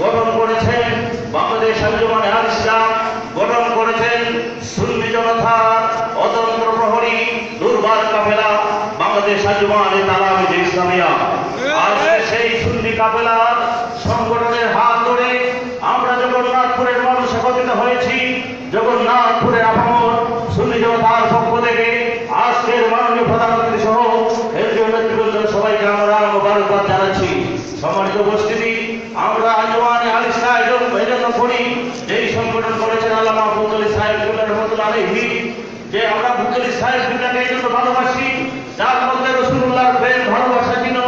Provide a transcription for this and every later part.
গঠন করেছেন বাংলাদেশ আঞ্জুমানে আল ইসলাম, গঠন দুর্বার কাফেলা বাংলাদেশ আঞ্জুমানে সেই সুন্নি কাফেলার সংগঠনের হাত ধরে আমরা জগন্নাথপুরের মানুষ একত্রিত হয়েছি জগন্নাথপুরের আপামর সুন্নি জনতার পক্ষ থেকে আজকের মাননীয় প্রধানমন্ত্রী সহ কেন্দ্রীয় নেতৃবৃন্দ সবাইকে আমরা মোবারকবাদ জানাচ্ছি উপস্থিতি আমরা আজওয়ানে আলী সাহেব এজন্য করি। যেই সংগঠন করেছেন আল্লামা ফজলি সাহেব রহমতুল্লাহ আলহি যে আমরা ফজলি সাহেব দুটাকে এই জন্য ভালোবাসি। যার মধ্যে রসুল্লাহর প্রেম, ভালোবাসা ছিল।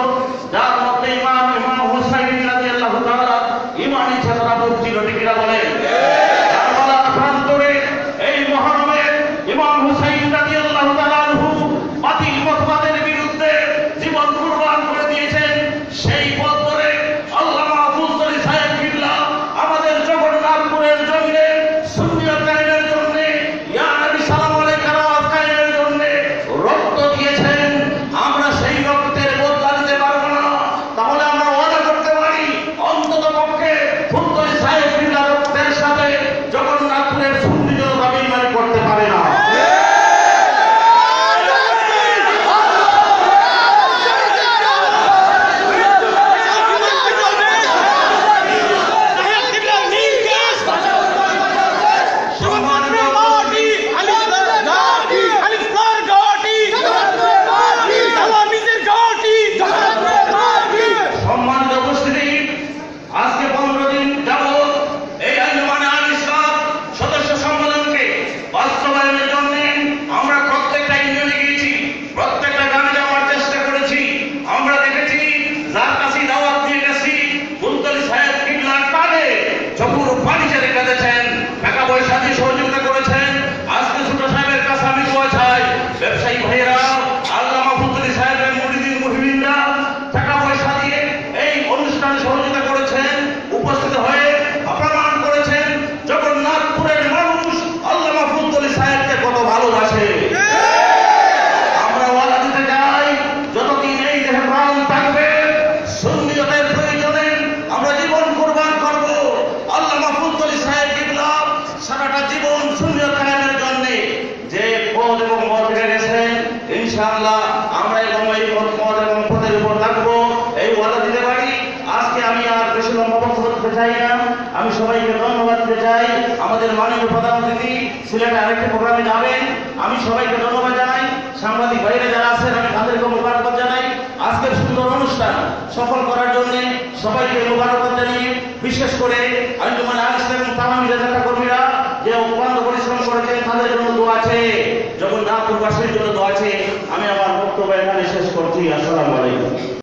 Zarta ইনশাআল্লাহ আমরা এবং এই পদ এবং পদের উপর থাকব। এই ওয়াদা দিতে পারি। আজকে আমি আর বেশি লম্বা বক্তব্য চাই না। আমি সবাইকে ধন্যবাদ দিতে চাই। আমাদের মাননীয় প্রধান অতিথি সিলেটে আরেকটি প্রোগ্রামে যাবেন। আমি সবাইকে ধন্যবাদ জানাই। সাংবাদিক ভাইরা যারা আছেন, আমি তাদেরকে মোবারকবাদ জানাই। আজকের সুন্দর অনুষ্ঠান সফল করার জন্য সবাইকে মোবারকবাদ জানিয়ে বিশেষ করে আঞ্জুমান আল ইসলাম তামামি কর্মীরা যে অক্লান্ত পরিশ্রম করেছেন, তাদের জন্য দোয়া আছে জগন্নাথপুরবাসীর জন্য দোয়া আছে আমি আমার বক্তব্য এখানে শেষ করছি। আসসালামু আলাইকুম।